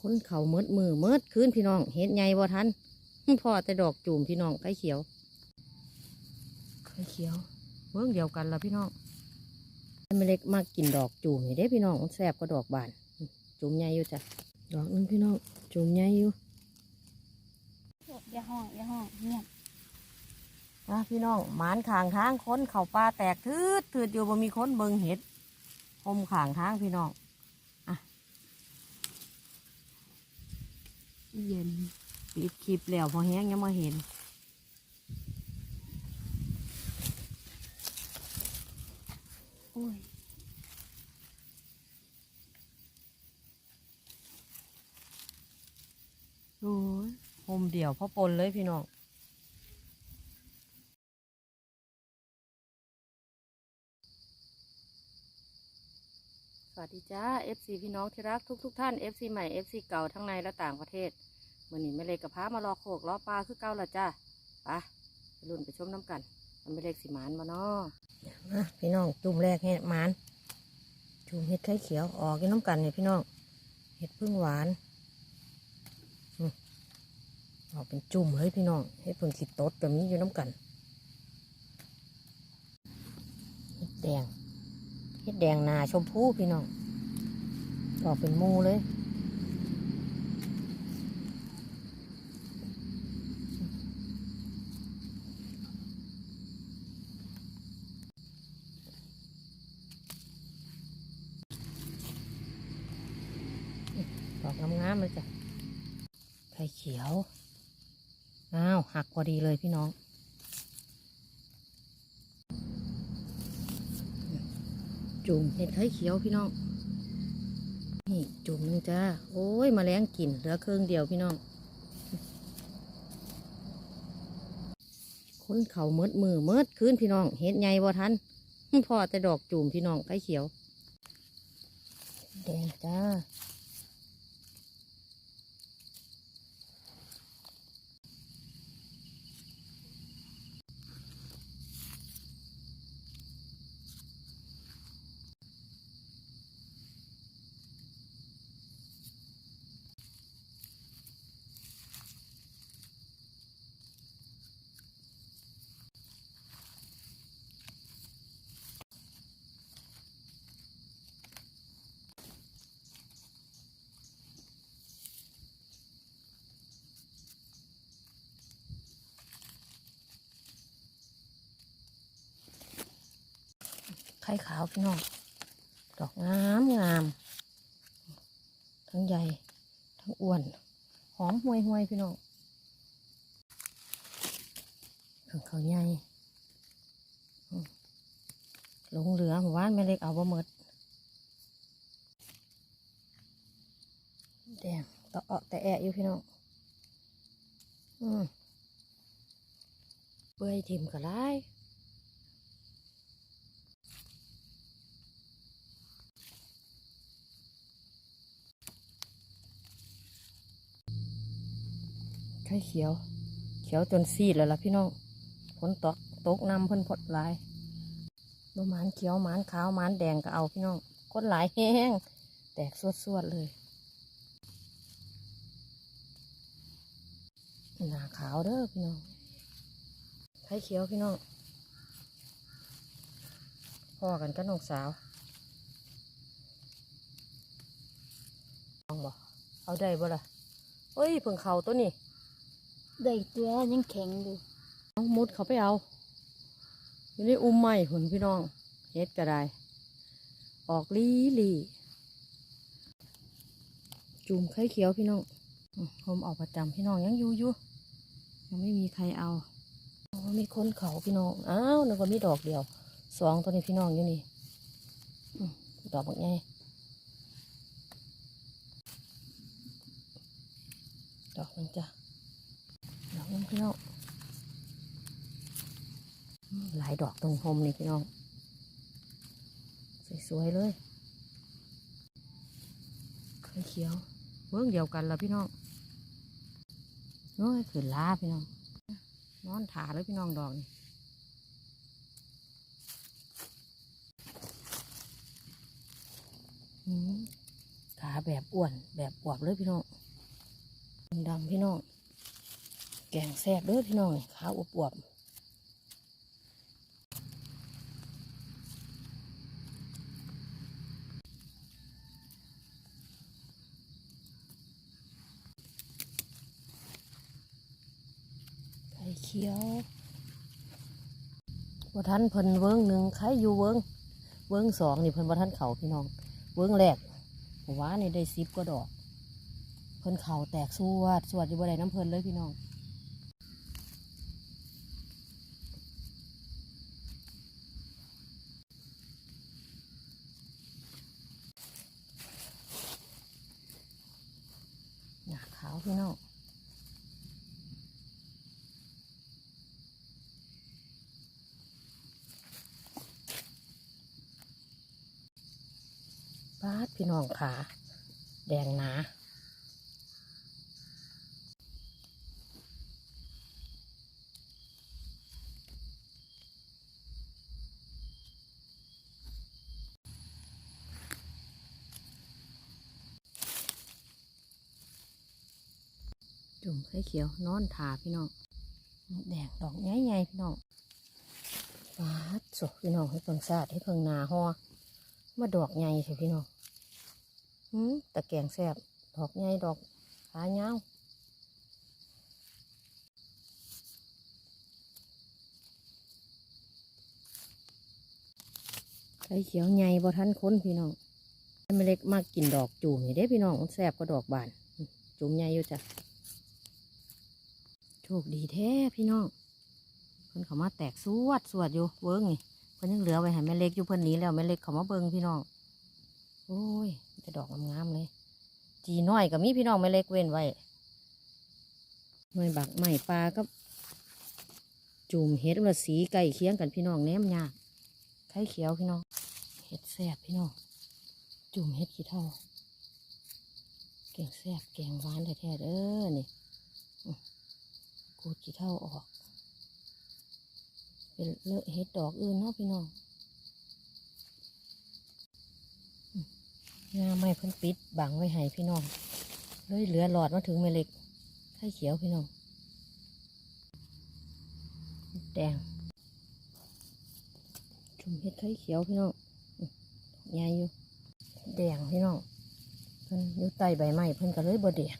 คนเขาเมิดมือเมิดคืนพี่น้องเฮ็ดใหญ่บ่ทันพ่อแต่ดอกจูมพี่น้องไข่เขียวไข่เขียวเบื้องเดียวกันละพี่น้องไม่เล็กมากกินดอกจูมนี่เด้พี่น้องมันแซ่บกว่าดอกบานจูมใหญ่อยู่จ้ะดอกนึงพี่น้องจูมใหญ่อยู่อย่าห้องอย่าห้องเงียบอะพี่น้องหมานขางทางคนเข่าปลาแตกทืดทืดอยู่บ่มีคนเบิงเห็ดหมขางทางพี่น้องอะ เย็นปิดคลิปแล้วพอแห้งยังมาเห็นโอ้ยดูโฮมเดี่ยวพ่อปนเลยพี่น้อง สวัส ดีจ้า FC พี่น้องที่รักทุกทุกๆท่าน FC ใหม่ FC เก่าทั้งในและต่างประเทศมื่อนี้ไม่เล็กกับพามารอโขกล้อปลาคือเก่าละจ้าไปไปรุ่นไปชมน้ำกันมันไม่เล็กสิหมานมาเนาะพี่น้องจุ่มแรกให้หมานจุ่มเห็ดไข่เขียวออกกินน้ำกันเนี่ยพี่น้องเห็ดพึ่งหวานออกเป็นจุ่มเลยพี่น้องให้เพิ่งขีดตดแบบนี้อยู่น้ำกันเห็ดแดงเห็ดแดงนาชมพูพี่น้อง ออกเป็นมูเลยดอกงามๆเลยจ้ะไข่เขียว อ้าว หักพอดีเลยพี่น้องจุ่มเห็ดไข่เขียวพี่น้อง งจ้า โอ้ยมาแรงกินเหลือเครื่องเดียวพี่น้องคนเขาเมิดมือเมิดคืนพี่น้อง เห็ดใหญ่บ่ทันพ่อแต่ดอกจุ่มพี่น้องไข่เขียว แดงจ้า ข่ขาวพี่น้อง ดอกงามงาม ทั้งใหญ่ ทั้งอ้วน หอมห่วยห่วยพี่น้องถึงเขาใหญ่หลงเหลือหมู่บ้านไม่เล็กเอาบ่หมดแดงตะเอแต่แอะอยู่พี่น้อง อืมเปื่อยทิมก็ได้ ไข่เขียว เขียวจนซีดแล้วล่ะพี่น้องฝนตกตกน้ำเพิ่นพดหลายดูหมานเขียวหมานขาวหมานแดงก็เอาพี่น้องคนหลายแห้งแตกสวดๆเลยหนาขาวเด้อพี่น้องไข่เขียวพี่น้องพ่อกันก็น้องสาวลองบอกเอาได้บ่ล่ะเอ้ยเพิ่งเขาตัวนี้ ได้ตัวยังแข็งอยู่เอามุดเขาไปเอาอยู่ในอุ้มไม้ผนพี่น้องเฮ็ดก็ได้ ออกลีลีจุ่มไข่เขียวพี่น้องอืมผมออกประจำพี่น้องยังอยู่อยู่ยังไม่มีใครเอาอ๋อมีคนเขาพี่น้อง อ้าวนึกว่ามีดอกเดียว สองตัวนี้พี่น้องอยู่นี่อืมดอกบักใหญ่ดอกหนึงจ้ะ ดองพี่น้องหลายดอกตรงโฮมนี่พี่น้อง สวยๆเลยเขียวเบื้องเดียวกันละพี่น้องโอ้ยขืนล้าพี่น้อง นอนถาเลยพี่น้องดอกนี่ขาแบบอ้วนแบบอวบเลยพี่น้องดำพี่น้อง แกงแซ่บเด้อพี่น้องขาอวบอวบไข่เขียวว่ท่านเพิ่นเวิ้งหนึ่งใครอยู่เวิ้งเวิ้งสองนี่เพิ่นว่ท่านเข่าพี่น้อง เวิ้งแรกว่านี่ได้ซิบก็ดอก เพิ่นเข่าแตกสวดสวดอยู่บ่ได้น้ำเพิ่นเลยพี่น้อง ขาวพี่น้องบาดพี่น้องขาแดงหนา จุ่มไข่เขียวนอนถาพี่น้องแดงดอกใหญ่ๆพี่น้องปาดสกพี่น้องให้เพิ่งซาดให้เพิ่งนาหอมาดอกใหญ่สิพี่น้องหืมตะแกงแซบดอกใหญ่ดอกขาเงาไข่เขียวใหญ่บ่ทันค้นพี่น้องไม่เล็กมากกินดอกจูมนี่เด้พี่น้องมันแซบก็ดอกบานจุ่มใหญ่อยู่จ้ะ โชคดีแท้พี่น้องเพิ่นเขามาแตกสวดสวดอยู่เบิ้งนี่เพิ่นยังเหลือไว้ให้แม่เล็กอยู่เพิ่นหนี้แล้วแม่เล็กเขามาเบิ้งพี่น้องโอ้ยจะดอกงามๆเลย จีน้อยก็มีพี่น้องแม่เล็กเว้นไว้หน่วยบักใหม่ปลาก็จุ่มเห็ดว่าสีไก่เคียงกันพี่น้องแนมยากไข่เขียวพี่น้อง เห็ดแซ่บพี่น้อง จุ่มเห็ดขี้เท่าแกงแซ่บแกงหวานแท้ๆเด้อนี่ กูดกี่เท่าออก เป็นเลอะเห็ดดอกอื่นเนาะพี่น้องงาไม่เพิ่นปิดบังไว้ให้พี่น้องเลยเหลือหลอดมาถึงเมล็กไข่เขียวพี่น้องแดงชุมเห็ดไข่เขียวพี่น้องใหญ่อยู่แดงพี่น้องเพิ่นอยู่ใต้ใบไม้เพิ่นก็เลยบ่แดง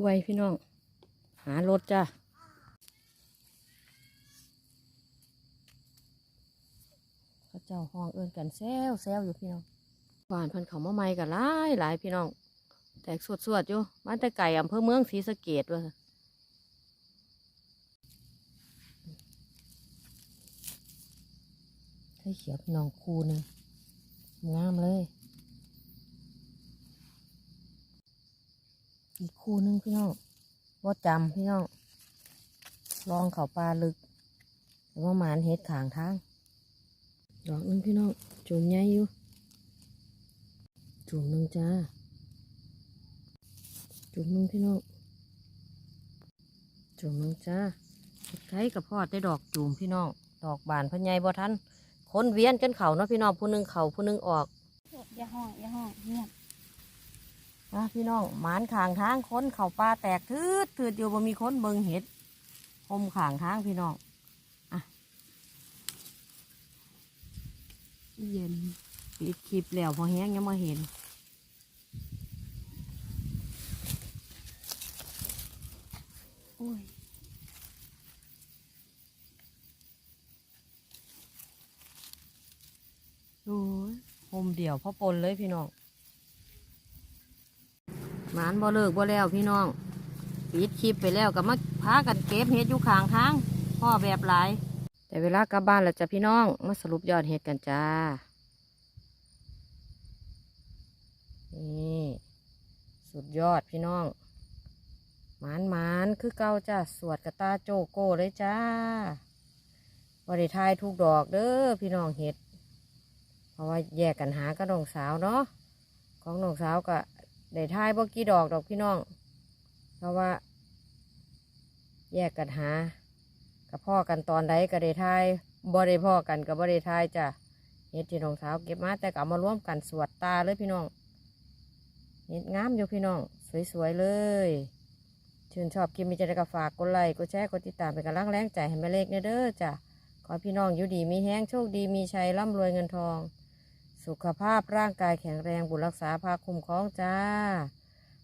ไว้พี่น้อง หารถจ้าเขาเจ้าห้องเอินกันแซวแซวอยู่พี่น้องบ้านพันเขามาใหม่กันหลายหลายพี่น้อง แตกสวดสวดๆอยู่บ้านแต่ไก่อำเภอเมืองศรีสะเกดว่ะให้เขียวพี่น้องคูนึงงามเลย อีกคู่นึงพี่น้องว่าจำพี่น้อง ลองเขาปลาลึกแต่ว่าหมานเฮ็ดขางทาง ดอกนึงพี่น้อง จุ่มใหญ่อยู่ จุ่มนึงจ้า จุ่มนึงพี่น้อง จุ่มนึงจ้าใช้กับพ่อได้ดอกจุ่มพี่น้อง ดอกบานพะไยบ่ทันคนเวียนกันเขาเนาะพี่น้องผู้นึงเขาผู้นึงออกอย่าห้องอย่าห้องเงียบ นะพี่น้องหมานขางทางค้นเข่าปลาแตกทืดทืดอยู่บ่มีค้นเบิงเห็ดหมขางทางพี่น้องอะเย็นปิดคลิปแล้วพอแห้งยังมาเห็นโอ้ยดูหมเดี่ยวพ่อปนเลยพี่น้อง หมานบ่เลิกบ่แล้วพี่น้องปิดคลิปไปแล้วก็มาพากันเก็บเห็ดอยู่ขางทางพ่อแบบหลาย แต่เวลากลับบ้านแล้วจ้ะพี่น้องมาสรุปยอดเห็ดกันจ้านี่สุดยอดพี่น้องหมานหมานคือเก่าจ้าสวดกระตาโจโก้เลยจ้าบริทายทุกดอกเด้อพี่น้องเห็ด เพราะว่าแยกกันหากับน้องสาวเนาะของน้องสาวก็ ได้ทายบ่กี่ดอกดอกพี่น้อง เพราะว่า แยกกันหากับพ่อกันตอนใดก็ได้ทายบ่ได้พ่อกันกับบ่ได้ทายจ้ะเฮ็ดที่รองเท้าเก็บมาแต่ก็เอามาร่วมกันสวดตาเลยพี่น้องเฮ็ดงามอยู่พี่น้อง สวยๆเลยชื่นชอบคลิปมีใจได้ก็ฝากกดไลค์กดแชร์กดติดตามเป็นกำลังแรงใจให้แม่เล็กเนี่ยเด้อจ้ะขอพี่น้องอยู่ดีมีแห้งโชคดีมีชัยร่ำรวยเงินทอง สุขภาพร่างกายแข็งแรงบุรักษาภาคคุ้มครองจ้า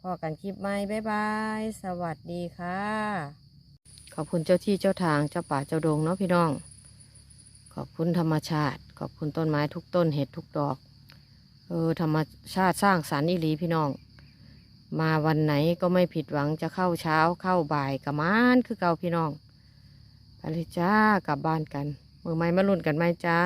พอกันคลิปใหม่บ๊ายบาย สวัสดีค่ะ ขอบคุณเจ้าที่เจ้าทางเจ้าป่าเจ้าดงเนาะพี่น้อง ขอบคุณธรรมชาติ ขอบคุณต้นไม้ทุกต้นเห็ดทุกดอก เออธรรมชาติสร้างสรรค์อีหลีพี่น้อง มาวันไหนก็ไม่ผิดหวังจะเข้าเช้าเข้าบ่ายกับมานคือเก่าพี่น้องไปเลยจ้ากลับบ้านกันมือไม้มาลุ่นกันไหมจ้า